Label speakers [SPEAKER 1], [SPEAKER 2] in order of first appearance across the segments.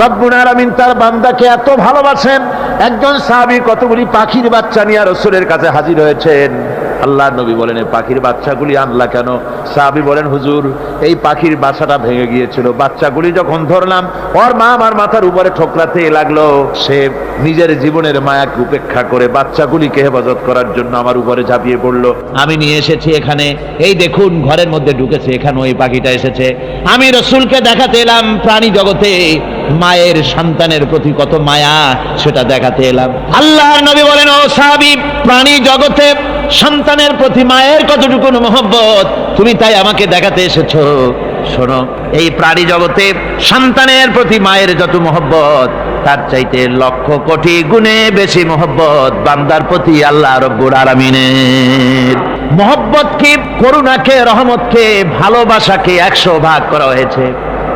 [SPEAKER 1] রব্বুল আলামিন তার বান্দাকে এত ভালোবাসেন। একজন সাহাবী কতগুলি পাখির বাচ্চা নিয়ে রসুলের কাছে হাজির হয়েছেন। আল্লাহ নবী বলেন পাখির বাচ্চাগুলি আনলা কেন? সাহাবী বলেন, হুজুর, এই পাখির বাসাটা ভেঙে গিয়েছিল। বাচ্চাগুলি যখন ধরলাম, ওর মা আমার মাথার উপরে ঠোকরাতে লাগল। সে নিজের জীবনের মায়াকে উপেক্ষা করে বাচ্চাগুলিকে হেফাজত করার জন্য আমার উপরে ঝাঁপিয়ে পড়ল।
[SPEAKER 2] আমি নিয়ে এসেছি এখানে। এই দেখুন, ঘরের মধ্যে ঢুকেছে এখানে ওই পাখিটা এসেছে। আমি রসুলকে দেখাতে এলাম প্রাণী জগতে। মায়ের সন্তানের প্রতি কত মায়া, সেটা দেখাতে এলাম। আল্লাহর নবী বলেন, ও সাহাবী, প্রাণী জগতে সন্তানের প্রতি মায়ের কতটুকু মহব্বত? তুমি তাই আমাকে দেখাতে এসেছ। শোনো, এই প্রাণী জগতে সন্তানের প্রতি মায়ের যত মহব্বত, তার চাইতে লক্ষ কোটি গুণে বেশি মহব্বত বান্দার প্রতি আল্লাহ রব্বুর আলমিনের। মহব্বতকে করুণাকে, রহমতকে, ভালোবাসাকে একশো ভাগ করা হয়েছে।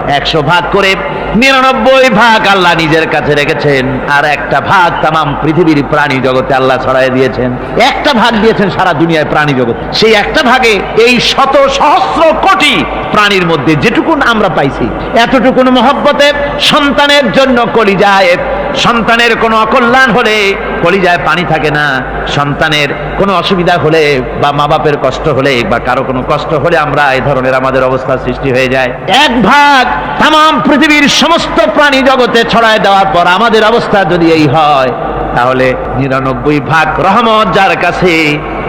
[SPEAKER 2] একশো ভাগ করে নিরানব্বই ভাগ আল্লাহ নিজের কাছে রেখেছেন, আর একটা ভাগ তাম পৃথিবীর প্রাণী জগতে আল্লাহ ছড়াই দিয়েছেন। একটা ভাগ দিয়েছেন সারা দুনিয়ায় প্রাণী জগৎ সেই একটা ভাগে এই শত সহস্র কোটি প্রাণীর মধ্যে যেটুকুন আমরা পাইছি, এতটুকুন মহব্বতের, সন্তানের জন্য কলিজায় সন্তানের কোনো অকল্যাণ হলে কলিজায় পানি থাকে না। সন্তানের কোনো অসুবিধা হলে বা মা বাপের কষ্ট হলে বা কারও কোনো কষ্ট হলে আমরা এই ধরনের আমাদের অবস্থা সৃষ্টি হয়ে যায়। এক ভাগ তাম, পৃথিবীর সমস্ত প্রাণী জগতে ছড়ায় দেওয়ার পর আমাদের অবস্থা যদি এই হয়, তাহলে নিরানব্বই ভাগ রহমত যার কাছে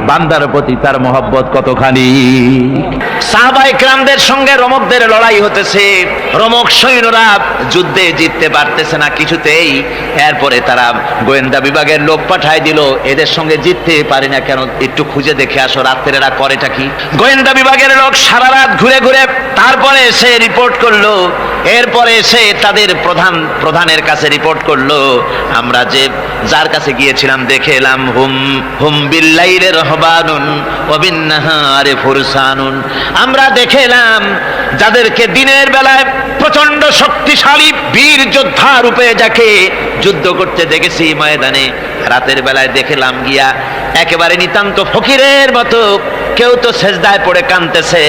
[SPEAKER 2] বান্দার প্রতি তার মহব্বত কতখানি? সাহাবাই ক্রামদের সঙ্গে রমকদের লড়াই হতেছে। রমক সৈন্যরা যুদ্ধে জিততে পারতেছে না কিছুতেই। এরপরে তারা গোয়েন্দা বিভাগের লোক পাঠায় দিল। এদের সঙ্গে জিততে পারি না কেন? একটু খুঁজে দেখে আসো, রাত্রেরা করেটা কি? গোয়েন্দা বিভাগের লোক সারা রাত ঘুরে ঘুরে তারপরে সে রিপোর্ট করল, এরপরে সে তাদের প্রধান, প্রধানের কাছে রিপোর্ট করল। আমরা যে, যার কাছে গিয়েছিলাম, দেখে এলাম, হুম হুম বিল্লাইলে রহবানুন অবিন্নাহারে ফুরসানুন। আমরা দেখে এলাম, যাদেরকে দিনের বেলায় প্রচণ্ড শক্তিশালী বীর যোদ্ধা রূপে যাকে যুদ্ধ করতে দেখেছি ময়দানে, রাতের বেলায় দেখেলাম গিয়া, একেবারে নিতান্ত ফকিরের মতো, কেউ তো সেজদায় পড়ে কানতেছে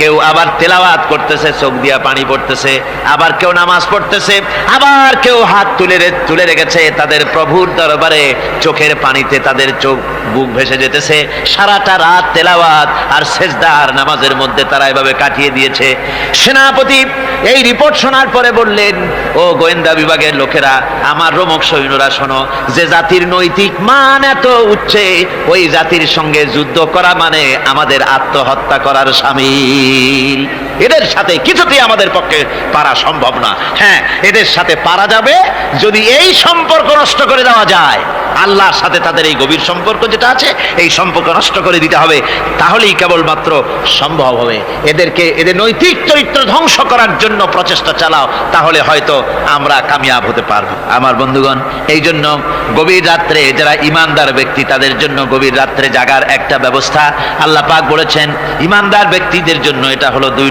[SPEAKER 2] কেউ আবার তেলাওয়াত করতেছে, চোখ দিয়া পানি পড়তেছে, আবার কেউ নামাজ পড়তেছে, আবার কেউ হাত তুলে তুলে রেখেছে, তাদের প্রভুর দরবারে চোখের পানিতে তাদের চোখ বুক ভেসে যেতেছে। সারাটা রাত তেলাওয়াত আর সেজদার নামাজের মধ্যে তারা এভাবে কাটিয়ে দিয়েছে। সেনাপতি এই রিপোর্ট শোনার পরে বললেন, ও গোয়েন্দা বিভাগের লোকেরা, আমার রোমক সৈন্যরা শোনো, যে জাতির নৈতিক মান এত উচ্চে, ওই জাতির সঙ্গে যুদ্ধ করা মানে আমাদের আত্মহত্যা করার العالمين এদের সাথে কিছুতেই আমাদের পক্ষে পারা সম্ভব না। হ্যাঁ এদের সাথে পারা যাবে যদি এই সম্পর্ক নষ্ট করে দেওয়া যায়। আল্লাহর সাথে তাদের এই গভীর সম্পর্ক যেটা আছে, এই সম্পর্ক নষ্ট করে দিতে হবে। তাহলেই কেবলমাত্র সম্ভব হবে। এদেরকে, এদের নৈতিক চরিত্র ধ্বংস করার জন্য প্রচেষ্টা চালাও, তাহলে হয়তো আমরা কামিয়াব হতে পারব। আমার বন্ধুগণ, এই জন্য গভীর রাত্রে যারা ইমানদার ব্যক্তি, তাদের জন্য গভীর রাত্রে জাগার একটা ব্যবস্থা আল্লাহ পাক বলেছেন। ইমানদার ব্যক্তিদের জন্য এটা হলো দুই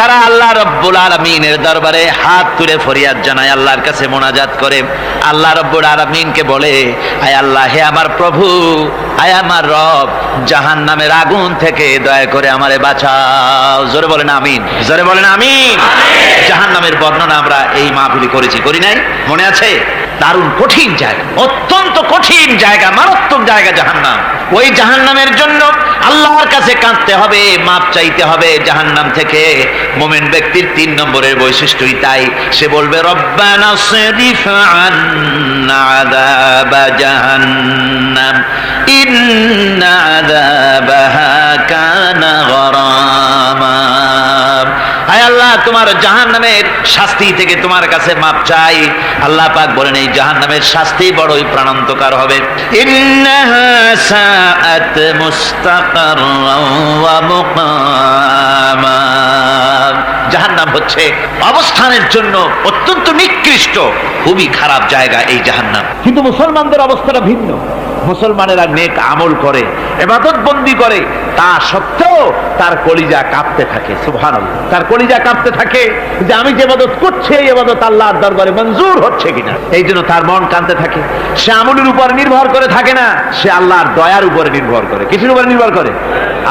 [SPEAKER 2] তারা আল্লাহ রব্বুল আলমিনের দরবারে হাত তুলে ফরিয়াদ জানায় আল্লাহর কাছে মোনাজাত করে। আল্লাহ রব্বুল আলমিনকে বলে আয় আল্লাহ হে আমার প্রভু আয় আমার রব জাহান নামের আগুন থেকে দয়া করে আমারে বাঁচাও। জোরে বলেন আমিন। জোরে বলেন আমিন। জাহান নামের বর্ণনা আমরা এই মাহফিলি করেছি করি নাই? মনে আছে? দারুণ কঠিন জায়গা অত্যন্ত কঠিন জায়গা মারাত্মক জায়গা জাহান্নাম। ওই জাহান্নামের জন্য আল্লাহর কাছে কাঁদতে হবে, মাপ চাইতে হবে জাহান্নাম থেকে। মোমেন ব্যক্তির তিন নম্বরের বৈশিষ্ট্যই তাই। সে বলবে, রব্বানা কানা আল্লাহ তোমার জাহান নামের শাস্তি থেকে তোমার কাছে মাপ চাই। আল্লাহ পাক বলেন, এই জাহান নামের শাস্তি বড়ই প্রাণান্তকার হবে। মুকামা। জাহান্নাম হচ্ছে অবস্থানের জন্য অত্যন্ত নিকৃষ্ট, খুবই খারাপ জায়গা এই জাহান্নাম। কিন্তু মুসলমানদের অবস্থাটা ভিন্ন। মুসলমানেরা নেক আমল করে, এবাদত বন্দি করে, তা সত্ত্বেও তার কলিজা কাঁপতে থাকে সুভান তার কলিজা কাঁপতে থাকে যে আমি যে এবাদত করছি, এই এবাদত আল্লাহর দরবারে মঞ্জুর হচ্ছে কিনা। এই জন্য তার মন কাঁদতে থাকে। সে আমলের উপর নির্ভর করে থাকে না, সে আল্লাহর দয়ার উপরে নির্ভর করে। কিছুর উপরে নির্ভর করে?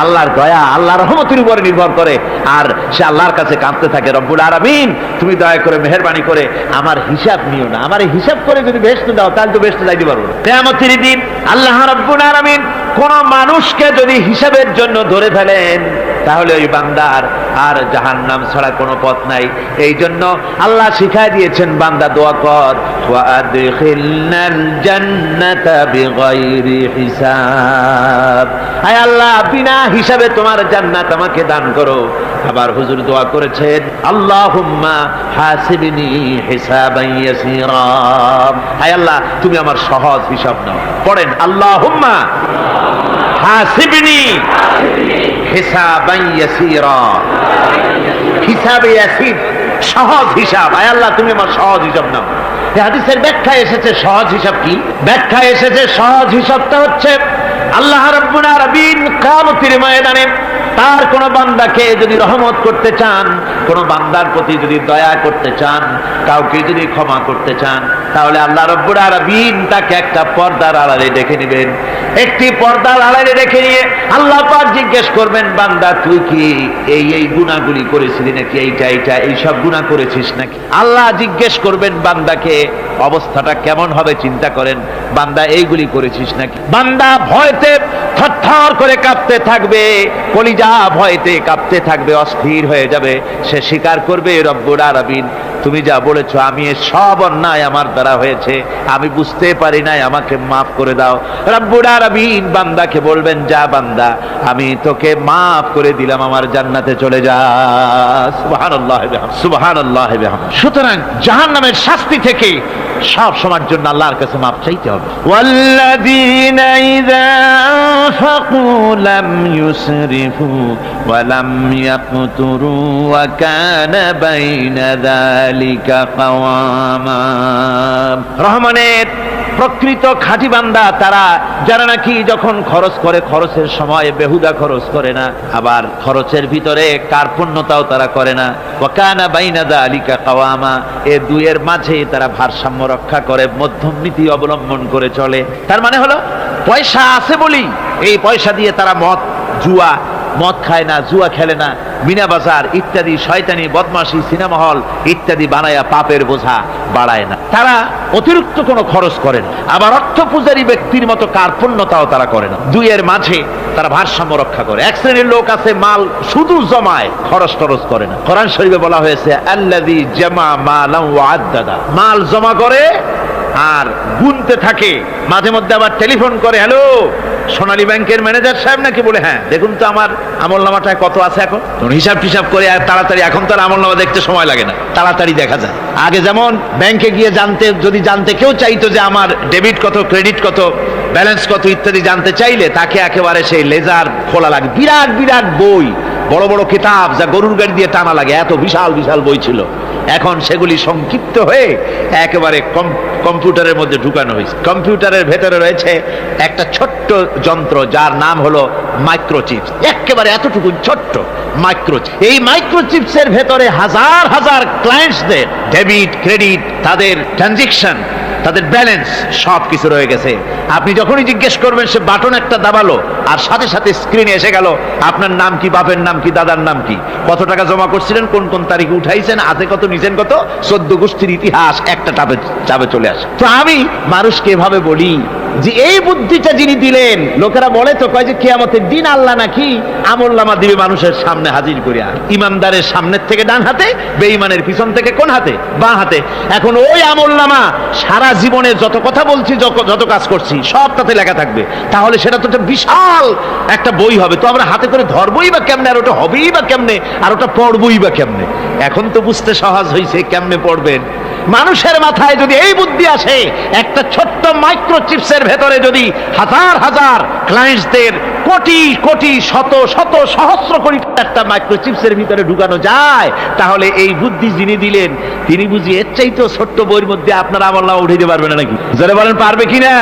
[SPEAKER 2] আল্লাহর দয়া, আল্লাহর রহমতের উপরে নির্ভর করে। আর সে আল্লাহর কাছে কাঁদতে থাকে, রব্বুল আরামিন তুমি দয়া করে মেহরবানি করে আমার হিসাব নিও না। আমার হিসাব করে যদি বেস্ট দাও, তাহলে তো বেস্ট যাইতে পারব কেয়ামতের দিন আল্লাহ রব্বুল আরামিন কোন মানুষকে যদি হিসাবের জন্য ধরে ফেলেন, তাহলে ওই বান্দার আর জাহান নাম ছাড়া কোনো পথ নাই। এই জন্য আল্লাহ শিখাই দিয়েছেন, বান্দা দোয়া আল্লাহ, বিনা হিসাবে তোমার জান্নাত আমাকে দান করো। আবার হুজুর দোয়া করেছেন, আল্লাহুম্মা হাসিবনি হায় আল্লাহ, তুমি আমার সহজ হিসাব নাও। পড়েন, আল্লাহুম্মা হাসিবনি হিসাবান ইয়াসিরা। হিসাবে ইয়াসির, সহজ হিসাব। আয় আল্লাহ, তুমি আমার সহজ হিসাব নাও। হাদিসের ব্যাখ্যা এসেছে, সহজ হিসাব কি? ব্যাখ্যা এসেছে, সহজ হিসাবটা হচ্ছে, আল্লাহ রাব্বুল আলামিন কিয়ামতের ময়দানে তার কোন বান্দাকে যদি রহমত করতে চান, কোন বান্দার প্রতি যদি দয়া করতে চান, কাউকে যদি ক্ষমা করতে চান, তাহলে আল্লাহ রব্বুল আলামিন তাকে একটা পর্দার আড়ালে ডেকে নেবেন। একটি পর্দার আড়ালে রেখে নিয়ে আল্লাহ পাক জিজ্ঞেস করবেন, বান্দা, তুই কি এই এই গুণাগুলি করেছিলি নাকি? এইটা এইটা, এই সব গুণা করেছিস নাকি? আল্লাহ জিজ্ঞেস করবেন, বান্দাকে অবস্থাটা কেমন হবে চিন্তা করেন, বান্দা এইগুলি করেছিস নাকি? বান্দা ভয়তে থরথর করে কাঁপতে থাকবে, কলিজা ভয়তে কাঁপতে থাকবে, অস্থির হয়ে যাবে। সে স্বীকার করবে রব্বুর আরাবিন তুমি যা বলেছ, আমি এ সব অন্যায় আমার দ্বারা হয়েছে। আমি বুঝতে পারি নাই, আমাকে মাফ করে দাও। রব্বুর আরাবিন বান্দাকে বলবেন, যা বান্দা, আমি তোকে মাফ করে দিলাম, আমার জান্নাতে চলে যা। সুবহানাল্লাহ সুবহানাল্লাহ। সুতরাং জাহান্নামের শাস্তি থেকে সব সময়ের জন্য আল্লাহর কাছে মাফ চাইতে হবে والذين إذا أنفقوا لم يسرفوا ولم يقتروا وكان بين ذلك قواما রহমানের প্রকৃত খাঁটি বান্দা তারা যারা নাকি যখন খরচ করে, খরচের সময় বেহুদা খরচ করে না। আবার খরচের ভিতরে কার্পণ্যতাও তারা করে না। ওয়াকানা বাইনাদা আলিকা কাওয়ামা, এ দুয়ের মাঝে তারা ভারসাম্য রক্ষা করে, মধ্যম নীতি অবলম্বন করে চলে। তার মানে হলো, পয়সা আছে বলি এই পয়সা দিয়ে তারা মদ, জুয়া, মদ খায় না, জুয়া খেলে না। মিনা বাজার, ইত্যাদি, শয়তানি, বদমাশি সিনেমা হল ইত্যাদি বানায়া পাপের বোঝা বাড়ায় না। তারা অতিরিক্ত কোনো খরচ করেন আবার অর্থ পূজারী ব্যক্তির মতো কার্পণ্যতাও তারা করে না। দুইয়ের মাঝে তারা ভারসাম্য রক্ষা করে। এক শ্রেণির লোক আছে, মাল শুধু জমায় খরচ টরচ করে না। কোরআন শরীফে বলা হয়েছে আল্লাদি জামা মালাম ওয়া আদ্দাদা। মাল জমা করে আর গুনতে থাকে। মাঝে মধ্যে আবার টেলিফোন করে, হ্যালো সোনালী ব্যাংকের ম্যানেজার সাহেব নাকি বলে হ্যাঁ দেখুন তো আমার আমল নামাটায় কত আছে এখন। তখন হিসাব টিসাব করে তাড়াতাড়ি, এখন তো আর আমল নামা দেখতে সময় লাগে না। তাড়াতাড়ি দেখা যায়। আগে যেমন ব্যাংকে গিয়ে জানতে, যদি জানতে কেউ চাইতো যে আমার ডেবিট কত, ক্রেডিট কত, ব্যালেন্স কত ইত্যাদি জানতে চাইলে, তাকে একেবারে সেই লেজার খোলা লাগে। বিরাট বিরাট বই, বড় বড় কিতাব যা গরুর গাড়ি দিয়ে টানা লাগে। এত বিশাল বিশাল বই ছিল। এখন সেগুলি সংক্ষিপ্ত হয়ে একেবারে কম- কম্পিউটারের মধ্যে ঢুকানো হয়েছে। কম্পিউটারের ভেতরে রয়েছে একটা ছোট্ট যন্ত্র, যার নাম হলো মাইক্রোচিপস একেবারে এতটুকু ছোট্ট মাইক্রোচিপ এই মাইক্রোচিপসের ভেতরে হাজার হাজার ক্লায়েন্টসদের ডেবিট ক্রেডিট তাদের ট্রানজেকশন তাদের ব্যালেন্স সব কিছু রয়ে গেছে। আপনি যখনই জিজ্ঞেস করবেন, সে বাটন একটা দাবালো, আর সাথে সাথে স্ক্রিনে এসে গেল, আপনার নাম কি, বাপের নাম কি, দাদার নাম কি? কত টাকা জমা করছিলেন, কোন কোন তারিখে উঠাইছেন হাতে কত নিচেন কত? চোদ্দ গোষ্ঠীর ইতিহাস একটা টাপে চাপে চলে আসে। তো আমি মানুষকে এভাবে বলি যে, এই বুদ্ধিটা যিনি দিলেন, লোকেরা বলে তো কয় যে, কেয়ামতের দিন আল্লাহ নাকি আমল নামা দিবে মানুষের সামনে হাজির করিয়া। ইমানদারের সামনের থেকে ডান হাতে, বেঈমানের পিছন থেকে কোন হাতে? বাঁ হাতে। এখন ওই আমল নামা সারা জীবনে যত কথা বলছি, যত কাজ করছি, সব তাতে লেখা থাকবে। তাহলে সেটা তো একটা বিশাল একটা বই হবে। তো আমরা হাতে করে ধরবই বা কেমনে, আর ওটা হবেই বা কেমনে, আর ওটা পড়বই বা কেমনে? এখন তো বুঝতে সহজ হয়েছে কেমনে পড়বেন। মানুষের মাথায় যদি এই বুদ্ধি আসে একটা ছোট্ট মাইক্রোচিপসের ভেতরে যদি হাজার হাজার ক্লায়েন্টসদের কোটি কোটি শত শত সহস্র কোটি একটা মাইক্রোচিপসের ভিতরে ঢুকানো যায় তাহলে এই বুদ্ধি যিনি দিলেন তিনি বুঝি এর চাইতেও ছোট্ট বইয়ের মধ্যে আপনার নামা উঠে দিতে পারবেন নাকি? যারা বলেন পারবে কিনা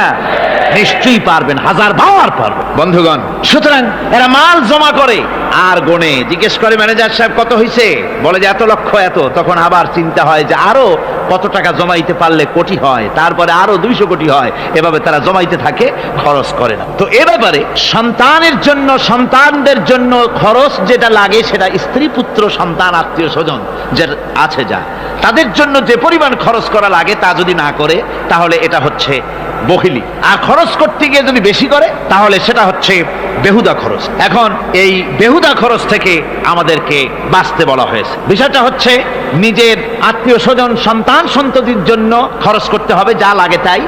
[SPEAKER 2] নিশ্চয়ই পারবেন হাজার বার পারবেন।
[SPEAKER 1] বন্ধুগণ
[SPEAKER 2] সুতরাং এরা মাল জমা করে আর গনে, জিজ্ঞেস করে ম্যানেজার সাহেব, কত হয়েছে বলে যে, এত লক্ষ, এত। তখন আবার চিন্তা হয় যে, আরও কত টাকা জমাইতে পারলে কোটি হয়, তারপরে আরও দুইশো কোটি হয়। এভাবে তারা জমাইতে থাকে, খরচ করে না। তো এ ব্যাপারে সন্তানের জন্য, সন্তানদের জন্য খরচ যেটা লাগে, সেটা স্ত্রী, পুত্র, সন্তান, আত্মীয়, স্বজন যে আছে যা। তাদের জন্য যে পরিমাণ খরচ করা লাগে, তা যদি না করে, তাহলে এটা হচ্ছে বহিলি আর খরচ করতে গিয়ে যদি বেশি করে, তাহলে সেটা হচ্ছে বেহুদা খরচ। এখন এই বেহুদা খরচ থেকে আমাদেরকে বাঁচতে বলা হয়েছে। বিষয়টা হচ্ছে নিজের আত্মীয় স্বজন, সন্তান সন্ততির জন্য খরচ করতে হবে, যা লাগে তাই।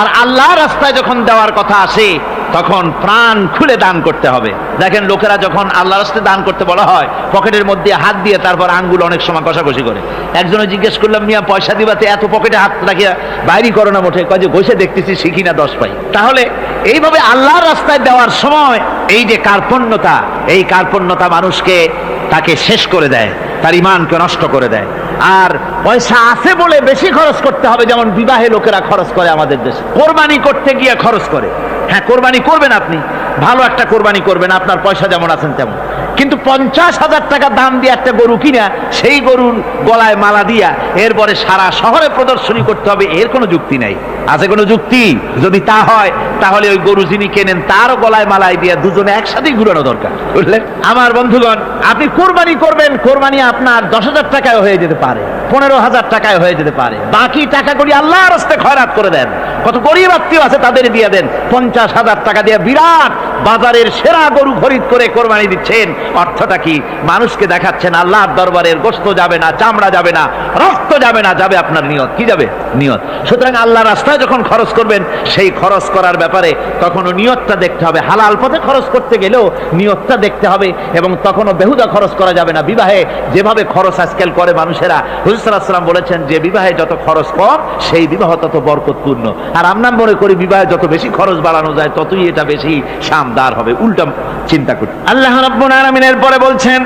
[SPEAKER 2] আর আল্লাহ রাস্তায় যখন দেওয়ার কথা আসে তখন প্রাণ খুলে দান করতে হবে। দেখেন লোকেরা যখন আল্লাহ রাস্তায় দান করতে বলা হয়, পকেটের মধ্যে হাত দিয়ে তারপর আঙ্গুল অনেক সময় কষাকষি করে। একজনে জিজ্ঞেস করলাম, মিয়া, পয়সা দিবাতে এত পকেটে হাত রাখিয়া বাইরে করো না মোটে? কয়ে ঘষে দেখতেছি, শিখি না, দশ পাই। তাহলে এইভাবে আল্লাহর রাস্তায় দেওয়ার সময় এই যে কার্পণ্যতা, এই কার্পণ্যতা মানুষকে তাকে শেষ করে দেয়, তার ইমানকে নষ্ট করে দেয়। আর পয়সা আছে বলে বেশি খরচ করতে হবে, যেমন বিবাহে লোকেরা খরচ করে আমাদের দেশে। কোরবানি করতে গিয়ে খরচ করে। হ্যাঁ কোরবানি করবেন আপনি। ভালো একটা কোরবানি করবেন, আপনার পয়সা যেমন আছেন তেমন। কিন্তু পঞ্চাশ হাজার টাকা দাম দিয়ে একটা গরু কিনা, সেই গরুর গলায় মালা দিয়া এরপরে সারা শহরে প্রদর্শনী করতে হবে, এর কোনো যুক্তি নাই। আছে কোনো যুক্তি? যদি তা হয়, তাহলে ওই গরু যিনি কেনেন, তারও গলায় মালায় দিয়া দুজনে একসাথেই ঘুরানো দরকার। বুঝলেন? আমার বন্ধুগণ, আপনি কোরবানি করবেন, কোরবানি আপনার দশ হাজার টাকায় হয়ে যেতে পারে, পনেরো হাজার টাকায় হয়ে যেতে পারে। বাকি টাকাগুলি আল্লাহর রাস্তে খয়রাত করে দেন। কত গরিব আত্মীয় আছে তাদের দিয়ে দেন। পঞ্চাশ হাজার টাকা দিয়ে বিরাট বাজারের সেরা গরু খরিদ করে কোরবানি দিচ্ছেন। অর্থটা কি? মানুষকে দেখাচ্ছেন, আল্লাহর দরবারের গোস্ত যাবে না, চামড়া যাবে না, রক্ত যাবে না, যাবে আপনার নিয়ত। কি যাবে? নিয়ত। সুতরাং আল্লাহ রাস্তায় যখন খরচ করবেন, সেই খরচ করার ব্যাপারে তখনও নিয়তটা দেখতে হবে। হালাল পথে খরচ করতে গেলেও নিয়তটা দেখতে হবে এবং তখনও বেহুদা খরচ করা যাবে না। বিবাহে যেভাবে খরচ আজকাল করে মানুষেরা হুজুরাম বলেছেন যে বিবাহে যত খরচ কম, সেই বিবাহ তত বরকতপূর্ণ। আর আমরা মনে করি বিবাহে যত বেশি খরচ বাড়ানো যায়, ততই এটা বেশি শানদার হবে উল্টা চিন্তা করি আল্লাহ রাব্বুল আলামিনের পরে বলছেন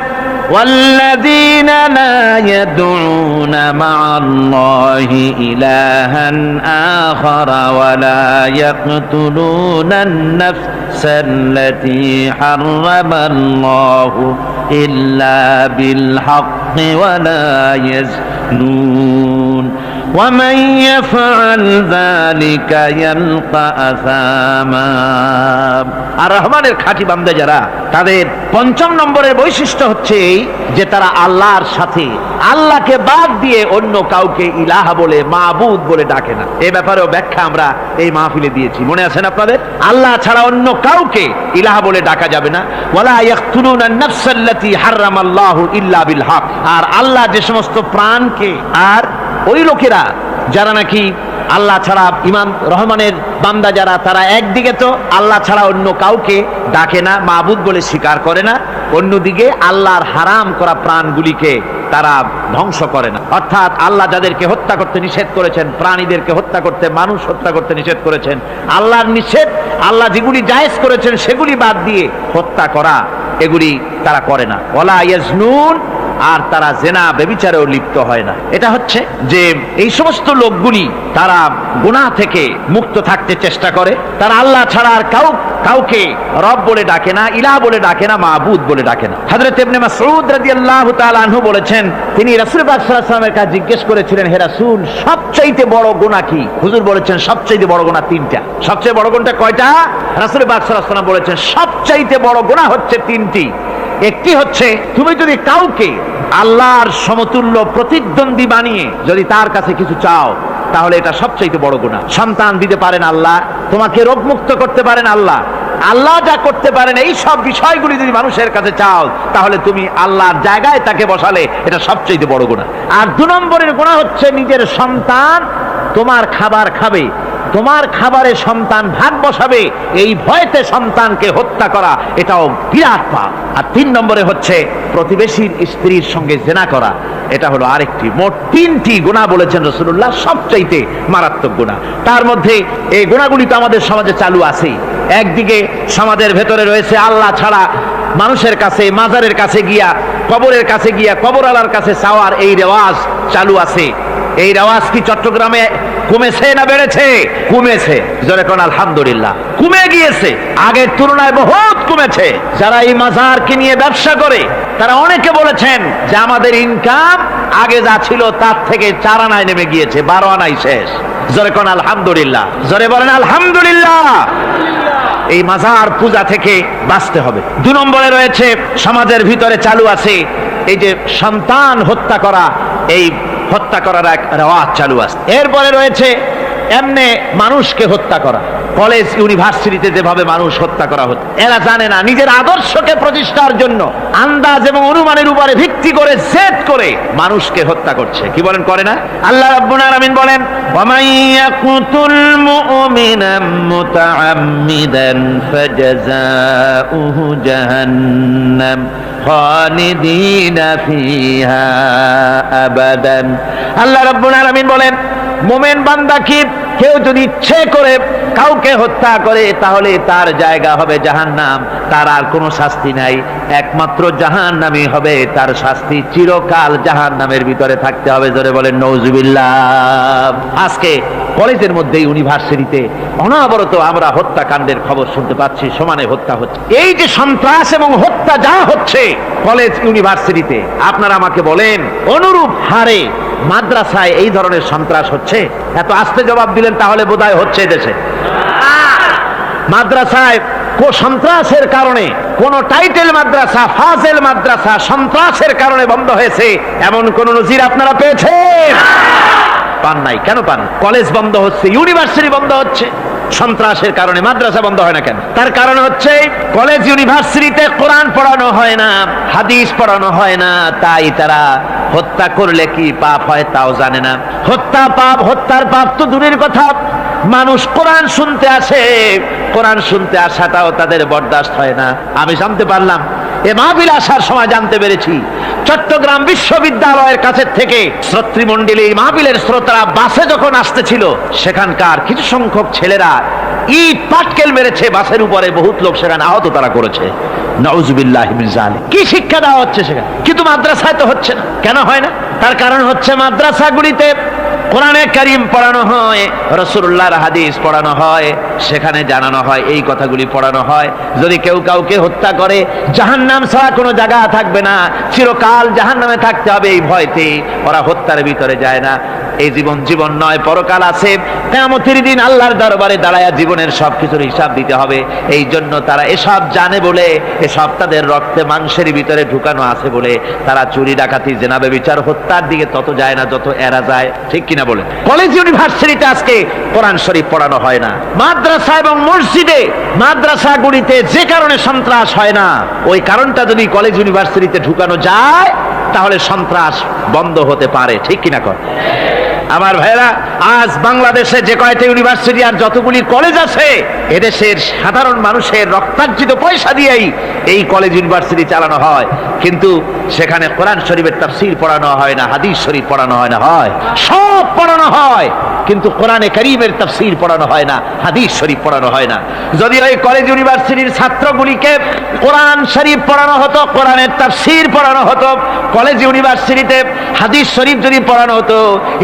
[SPEAKER 2] والذين لا يدعون مع الله إلها آخر ولا يقتلون النفس التي حرم الله إلا بالحق ولا يزنون يأكلون ومن يفعل ذلك يلقى أثاما الرحمن الخاتب أمد جرا تذير পঞ্চম নম্বরের বৈশিষ্ট্য হচ্ছে এই যে তারা আল্লাহর সাথে, আল্লাহকে বাদ দিয়ে অন্য কাউকে ইলাহা বলে, মাবুদ বলে ডাকে না। এ ব্যাপারেও ব্যাখ্যা আমরা এই মাহফিলে দিয়েছি। মনে আছেন আপনাদের? আল্লাহ ছাড়া অন্য কাউকে ইলাহা বলে ডাকা যাবে না। ইল্লা বিল হক। আর আল্লাহ যে সমস্ত প্রাণকে, আর ওই লোকেরা যারা নাকি আল্লাহ ছাড়া ইমাম রহমানের বান্দা যারা, তারা একদিকে তো আল্লাহ ছাড়া অন্য কাউকে ডাকে না মাহবুদ বলে স্বীকার করে না, অন্যদিকে আল্লাহর হারাম করা প্রাণগুলিকে তারা ধ্বংস করে না। অর্থাৎ আল্লাহ যাদেরকে হত্যা করতে নিষেধ করেছেন, প্রাণীদেরকে হত্যা করতে, মানুষ হত্যা করতে নিষেধ করেছেন, আল্লাহর নিষেধ, আল্লাহ যেগুলি জায়েজ করেছেন, সেগুলি বাদ দিয়ে হত্যা করা, এগুলি তারা করে না। ওলা ইয়াজনুন আর তারা জেনা বেবিচারেও লিপ্ত হয় না। এটা হচ্ছে যে এই সমস্ত লোকগুলি তারা গুনাহ থেকে মুক্ত থাকতে চেষ্টা করে। তারা আল্লাহ ছাড়া আর কাউ কাউকে রব বলে ডাকে না ইলা বলে ডাকে না মাহবুদ বলে ডাকে না। হযরত ইবনে মাসউদ রাদিয়াল্লাহু তাআলা আনহু বলেছেন, তিনি রাসূল পাক সাল্লাল্লাহু আলাইহি কাছে জিজ্ঞেস করেছিলেন, হে রাসূল, সবচাইতে বড় গুনাহ কি? হুজুর বলেছেন, সবচাইতে বড় গুনাহ তিনটা। সবচেয়ে বড় গুণটা কয়টা? রাসূল পাক সাল্লাল্লাহু বলেছেন, সবচাইতে বড় গুনাহ হচ্ছে তিনটি। একটি হচ্ছে, তুমি যদি কাউকে আল্লাহর সমতুল্য প্রতিদ্বন্দ্বী বানিয়ে যদি তার কাছে কিছু চাও, তাহলে এটা সবচাইতে বড় গুণা সন্তান দিতে পারেন আল্লাহ, তোমাকে রোগমুক্ত করতে পারেন আল্লাহ। আল্লাহ যা করতে পারেন, এই সব বিষয়গুলি যদি মানুষের কাছে চাও, তাহলে তুমি আল্লাহর জায়গায় তাকে বসালে এটা সবচাইতে বড় গুণা আর দু নম্বরের গুণা হচ্ছে, নিজের সন্তান তোমার খাবার খাবে তোমার খাবারে সন্তান ভাগ বসাবে, এই ভয়তে সন্তানকে হত্যা করা, এটাও বিরাট পাপ। আর তিন নম্বরে হচ্ছে প্রতিবেশীর স্ত্রীর সঙ্গে জেনা করা, এটা হলো আরেকটি, মোট তিনটি গুণা বলেছেন রসুল্লাহ সবচাইতে মারাত্মক গুণা। তার মধ্যে এই গুণাগুলি তো আমাদের সমাজে চালু আছেই। একদিকে সমাজের ভেতরে রয়েছে আল্লাহ ছাড়া মানুষের কাছে, মাজারের কাছে গিয়া, কবরের কাছে গিয়া, কবরওয়ালার কাছে চাওয়ার এই রেওয়াজ চালু আছে। এই রেওয়াজ কি চট্টগ্রামে কমেছে না বেড়েছে? কমেছে জোরে কোন আলহামদুলিল্লাহ। কমে গিয়েছে। আগের তুলনায় বহুত কমেছে যারা এই মাজারকে নিয়ে ব্যবসা করে, তারা অনেকে বলেছেন যে আমাদের ইনকাম আগে যা ছিল তার থেকে চার আনায় নেমে গিয়েছে, বারো আনাই শেষ। জোরে কোন আলহামদুলিল্লাহ। জোরে বলেন আলহামদুলিল্লাহ। এই মাজার পূজা থেকে বাঁচতে হবে। দু নম্বরে রয়েছে, সমাজের ভিতরে চালু আছে, এই যে সন্তান হত্যা করা, এই হত্যা করার এক রেওয়াজ চালু আছে। এরপরে রয়েছে এমনে মানুষকে হত্যা করা। কলেজ, ইউনিভার্সিটিতে যেভাবে মানুষ হত্যা করা হচ্ছে এরা জানে না, নিজের আদর্শকে প্রতিষ্ঠার জন্য আন্দাজ এবং অনুমানের উপরে ভিত্তি করে জেদ করে মানুষকে হত্যা করছে। কি বলেন, করে না? আল্লাহ রাব্বুল আলামিন বলেন ওয়ামান يقتل مؤمنا متعمدا فجزاؤه جهنم خالدين فيها আবাদান আল্লাহ রাব্বুল العالمين বলেন মোমেন বান্দা কি কেউ যদি ইচ্ছে করে কাউকে হত্যা করে তাহলে তার জায়গা হবে জাহান্নাম, তার আর কোনো শাস্তি নাই। একমাত্র জাহান্নামই হবে, তার শাস্তি চিরকাল জাহান্নামের ভিতরে থাকতে হবে, জোরে বলেন নৌজুবিল্লাহ আজকে কলেজের মধ্যে ইউনিভার্সিটিতে অনাবরত আমরা হত্যাকাণ্ডের খবর শুনতে পাচ্ছি, সমানে হত্যা হচ্ছে। এই যে সন্ত্রাস এবং হত্যা যা হচ্ছে কলেজ, ইউনিভার্সিটিতে, আপনারা আমাকে বলেন, অনুরূপ হারে মাদ্রাসায় এই ধরনের সন্ত্রাস হচ্ছে? এত আস্তে জবাব দিলেন, তাহলে বোধহয় হচ্ছে দেশে। মাদ্রাসায় সন্ত্রাসের কারণে, কোন টাইটেল মাদ্রাসা, ফাজেল মাদ্রাসা সন্ত্রাসের কারণে বন্ধ হয়েছে। এমন কোন নজির আপনারা পেয়েছেন? পান নাই। কেন পান? কলেজ বন্ধ হচ্ছে, ইউনিভার্সিটি বন্ধ হচ্ছে। সন্ত্রাসের কারণে মাদ্রাসা বন্ধ হয় না কেন? তার কারণ হচ্ছে, কলেজ, ইউনিভার্সিটিতে কোরআন পড়ানো হয় না, হাদিস পড়ানো হয় না, তাই তারা হত্যা করলে কি পাপ হয় তাও জানে না। হত্যা পাপ, হত্যার পাপ তো দূরের কথা। মানুষ কোরআন শুনতে আসে, কোরআন শুনতে আসাটাও তাদের বরদাস্ত হয় না। আমি জানতে পারলাম, এ মাহবিল আসার সময় জানতে পেরেছি, চট্টগ্রাম বিশ্ববিদ্যালয়ের কাছে থেকে শ্রোতৃমণ্ডলী মাহবিলের শ্রোতারা বাসে যখন আসতেছিল, সেখানকার কিছু সংখ্যক ছেলেরা ইট পাটকেল মেরেছে, বাসের উপরে বহুত লোক সেখানে আহত তারা করেছে। কি শিক্ষা দেওয়া হচ্ছে সেখানে? কিন্তু মাদ্রাসায় তো হচ্ছে না। কেন হয় না? তার কারণ হচ্ছে মাদ্রাসাগুলিতে কোরআনে কারিম পড়ানো হয় রসুল্লাহর হাদিস পড়ানো হয়, সেখানে জানানো হয়, এই কথাগুলি পড়ানো হয়। যদি কেউ কাউকে হত্যা করে জাহান নাম ছাড়া কোনো জায়গা থাকবে না, চিরকাল জাহান নামে থাকতে হবে এই ভয়তে, ওরা হত্যার ভিতরে যায় না। এই জীবন জীবন নয়, পরকাল আছে। কেমতির দিন আল্লাহর দরবারে দাঁড়ায়া জীবনের সব কিছুর হিসাব দিতে হবে। এই জন্য তারা এসব জানে বলে, এসব তাদের রক্তে মাংসের ভিতরে ঢুকানো আছে বলে তারা চুরি, ডাকাতি জেনাবে বিচার হত্যার দিকে তত যায় না, যত এরা যায়। ঠিক কিনা বলে কলেজ, ইউনিভার্সিটিতে আজকে কোরআন শরীফ পড়ানো হয় না। মাদ্রাসা এবং মসজিদে মাদ্রাসাগুলিতে যে কারণে সন্ত্রাস হয় না, ওই কারণটা যদি কলেজ, ইউনিভার্সিটিতে ঢুকানো যায়, তাহলে সন্ত্রাস বন্ধ হতে পারে। ঠিক কিনা কর আমার ভাইরা আজ বাংলাদেশে যে কয়টা ইউনিভার্সিটি আর যতগুলি কলেজ আছে এদেশের সাধারণ মানুষের রক্তার্জিত পয়সা দিয়েই এই কলেজ ইউনিভার্সিটি চালানো হয়। কিন্তু সেখানে কোরআন শরীফের তাফসীর পড়ানো হয় না, হাদিস শরীফ পড়ানো হয় না, হয়। সব পড়ানো হয়, কিন্তু কোরআনে করিমের তাফসীর পড়ানো হয় না, হাদিস শরীফ পড়ানো হয় না। যদি ওই কলেজ ইউনিভার্সিটির ছাত্রগুলিকে কোরআন শরীফ পড়ানো হতো, কোরআনের তাফসীর পড়ানো হতো কলেজ ইউনিভার্সিটিতে হাদিস শরীফ যদি পড়ানো হতো,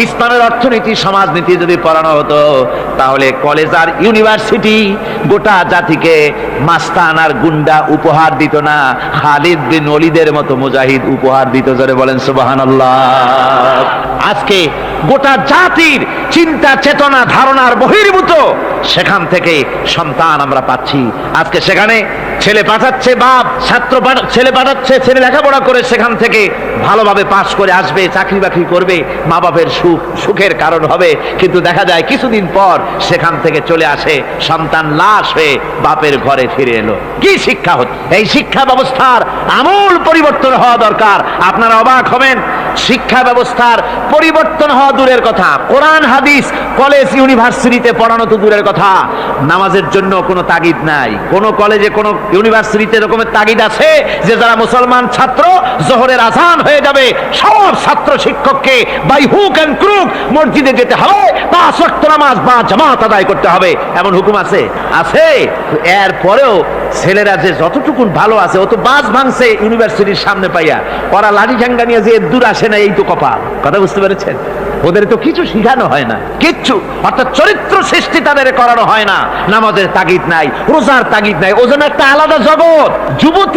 [SPEAKER 2] ইসলামের অর্থনীতি, সমাজনীতি যদি পড়ানো হতো, তাহলে কলেজ আর ইউনিভার্সিটি গোটা জাতিকে মাস্তান আর গুন্ডা উপহার দিত না। খালিদ বিন অলিদের মতো মুজাহিদ উপহার দিত, জোরে বলেন সুবহানাল্লাহ। আজকে গোটা জাতির চিন্তা, চেতনা, ধারণার বহির্ভূত। সেখান থেকে সন্তান আমরা পাচ্ছি। আজকে সেখানে ছেলে পাঠাচ্ছে বাপ, ছাত্র ছেলে পাঠাচ্ছে, ছেলে লেখাপড়া করে সেখান থেকে ভালোভাবে পাশ করে আসবে, চাকরি বাকরি করবে। মা বাপের সুখ, সুখের কারণ হবে। কিন্তু দেখা যায় কিছুদিন পর সেখান থেকে চলে আসে সন্তান লাশ হয়ে বাপের ঘরে ফিরে এলো। কি শিক্ষা হচ্ছে এই শিক্ষা ব্যবস্থার আমূল পরিবর্তন হওয়া দরকার। আপনারা অবাক হবেন।
[SPEAKER 1] শিক্ষা ব্যবস্থার পরিবর্তন হওয়া দূরের কথা। কোরআন, হাদিস, কলেজ, ইউনিভার্সিটিতে পড়ানো তো দূরের কথা। নামাজের জন্য কোনো তাগিদ নাই। কোন কলেজে, কোন ইউনিভার্সিটিতে এরকমের তাগিদ আছে যে যারা মুসলমান ছাত্র, জোহরের আজান হয়ে যাবে। সব ছাত্র শিক্ষককে বাই হুক অ্যান্ড ক্রুক মসজিদে যেতে হবে। পাঁচ নামাজ বা জামাত আদায় করতে হবে। এমন হুকুম আছে? আছে। এর পরেও ছেলেরা যে যতটুকুন ভালো আছে, ও তো বাস ভাঙছে ইউনিভার্সিটির সামনে পাইয়া। ওরা লাঠি ঝাঙ্গা নিয়ে যে দূর আসে না, এই তো কপাল। কথা বুঝতে পেরেছেন? ওদের তো কিছু শিখানো হয় না। কিচ্ছু। অর্থাৎ চরিত্র সৃষ্টি তাদের করানো হয় না। নামাজের তাগিদ নাই, রোজার তাগিদ নাই। ও যেন একটা আলাদা জগৎ। যুবতী